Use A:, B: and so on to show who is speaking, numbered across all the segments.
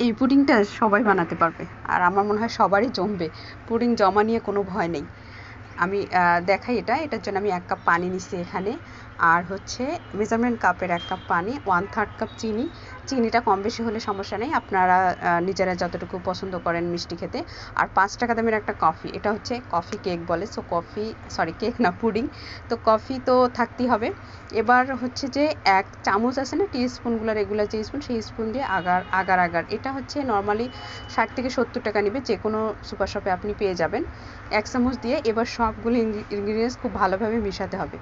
A: এই পুডিংটা সবাই বানাতে পারবে। আর আমার মনে হয় সবারই জমবে। পুডিং জমা নিয়ে কোনো ভয় নেই। আমি দেখাই এটা। এটার জন্য আমি এক কাপ পানি নিচ্ছি এখানে। আর হচ্ছে মেজারমেন্ট কাপের এক কাপ পানি ওয়ান থার্ড কাপ চিনি। চিনিটা কম বেশি হলে সমস্যা নেই। আপনারা নিজেরা যতটুকু পছন্দ করেন মিষ্টি খেতে। আর পাঁচ টাকা দামের একটা কফি এটা হচ্ছে কফি কেক বলে। সো কফি সরি কেক না পুডিং তো কফি তো থাকতেই হবে। এবার হচ্ছে যে এক চামচ আছে না টি স্পুনগুলো রেগুলার যে স্পুন সেই স্পুন দিয়ে আগার আগার আগার। এটা হচ্ছে নর্মালি ষাট থেকে সত্তর টাকা নেবে। যে কোনো সুপার শপে আপনি পেয়ে যাবেন। এক চামচ দিয়ে এবার সবগুলো ইনগ্রিডিয়েন্টস খুব ভালোভাবে মেশাতে হবে।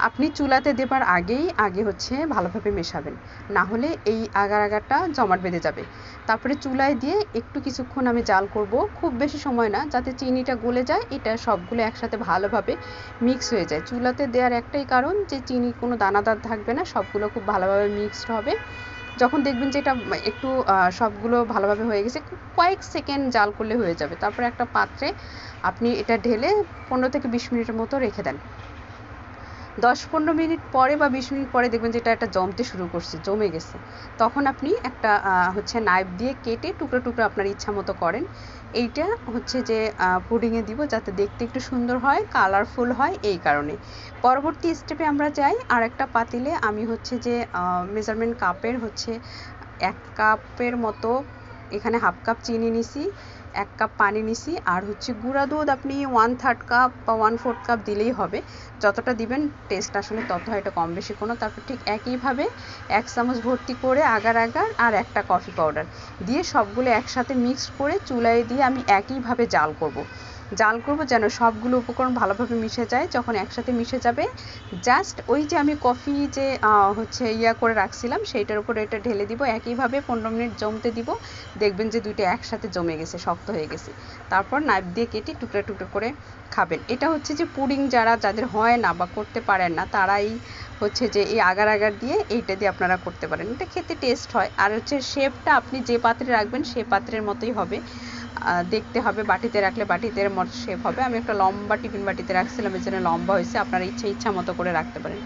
A: আপনি চুলাতে দেবার আগেই, আগে হচ্ছে ভালোভাবে মেশাবেন। না হলে এই আগার আগারটা জমাট বেঁধে যাবে। তারপরে চুলায় দিয়ে একটু কিছুক্ষণ আমি জাল করব। খুব বেশি সময় না, যাতে চিনিটা গলে যায়, এটা সবগুলো একসাথে ভালোভাবে মিক্স হয়ে যায়। চুলাতে দেওয়ার একটাই কারণ যে চিনি কোনো দানাদার থাকবে না, সবগুলো খুব ভালোভাবে মিক্সড হবে। যখন দেখবেন যে এটা একটু সবগুলো ভালোভাবে হয়ে গেছে কয়েক সেকেন্ড জাল করলে হয়ে যাবে। তারপরে একটা পাত্রে আপনি এটা ঢেলে পনেরো থেকে বিশ মিনিটের মতো রেখে দেন। দশ পনেরো মিনিট পরে বা বিশ মিনিট পরে দেখবেন যে এটা একটা জমতে শুরু করছে, জমে গেছে। তখন আপনি একটা হচ্ছে নাইফ দিয়ে কেটে টুকরো টুকরো আপনার ইচ্ছা মতো করেন। এইটা হচ্ছে যে পুডিংয়ে দিব যাতে দেখতে একটু সুন্দর হয় কালারফুল হয় এই কারণে। পরবর্তী স্টেপে আমরা যাই আর একটা পাতিলে আমি হচ্ছে যে মেজারমেন্ট কাপের হচ্ছে এক কাপের মতো এখানে হাফ কাপ চিনি নিছি, এক কাপ পানি নিছি, আর হচ্ছে গুঁড়া দুধ আপনি ওয়ান থার্ড কাপ বা ওয়ান ফোর্থ কাপ দিলেই হবে। যতটা দিবেন টেস্ট আসলে তত হয়, এটা কম বেশি কোনো। তারপর ঠিক একইভাবে এক চামচ ভর্তি করে আগার আগার আর একটা কফি পাউডার দিয়ে সবগুলো একসাথে মিক্স করে চুলায় দিয়ে আমি একইভাবে জাল করব। জাল করব যেন সবগুলো উপকরণ ভালোভাবে মিশে যায়, যখন একসাথে মিশে যাবে। জাস্ট ওই যে আমি কফি যে হচ্ছে ইয়া করে রাখছিলাম, সেইটার উপরে এটা ঢেলে দিব। একইভাবে পনেরো মিনিট জমতে দিব। দেখবেন যে দুইটা একসাথে জমে গেছে, শক্ত হয়ে গেছে। তারপর নাইফ দিয়ে কেটে টুকরা টুকরো করে খাবেন। এটা হচ্ছে যে পুডিং যারা, যাদের হয় না বা করতে পারেন না, তারাই হচ্ছে যে এই আগার আগার দিয়ে এইটা দিয়ে আপনারা করতে পারেন। এটা খেতে টেস্ট হয়। আর হচ্ছে শেপটা আপনি যে পাত্রে রাখবেন সে পাত্রের মতোই হবে। দেখতে হবে। বাটিতে রাখলে বাটিতে মতো শেপ হবে। আমি একটা লম্বা টিফিন বাটিতে রাখছিলাম ওই জন্য লম্বা হয়েছে। আপনারা ইচ্ছা ইচ্ছা মতো করে রাখতে পারেন।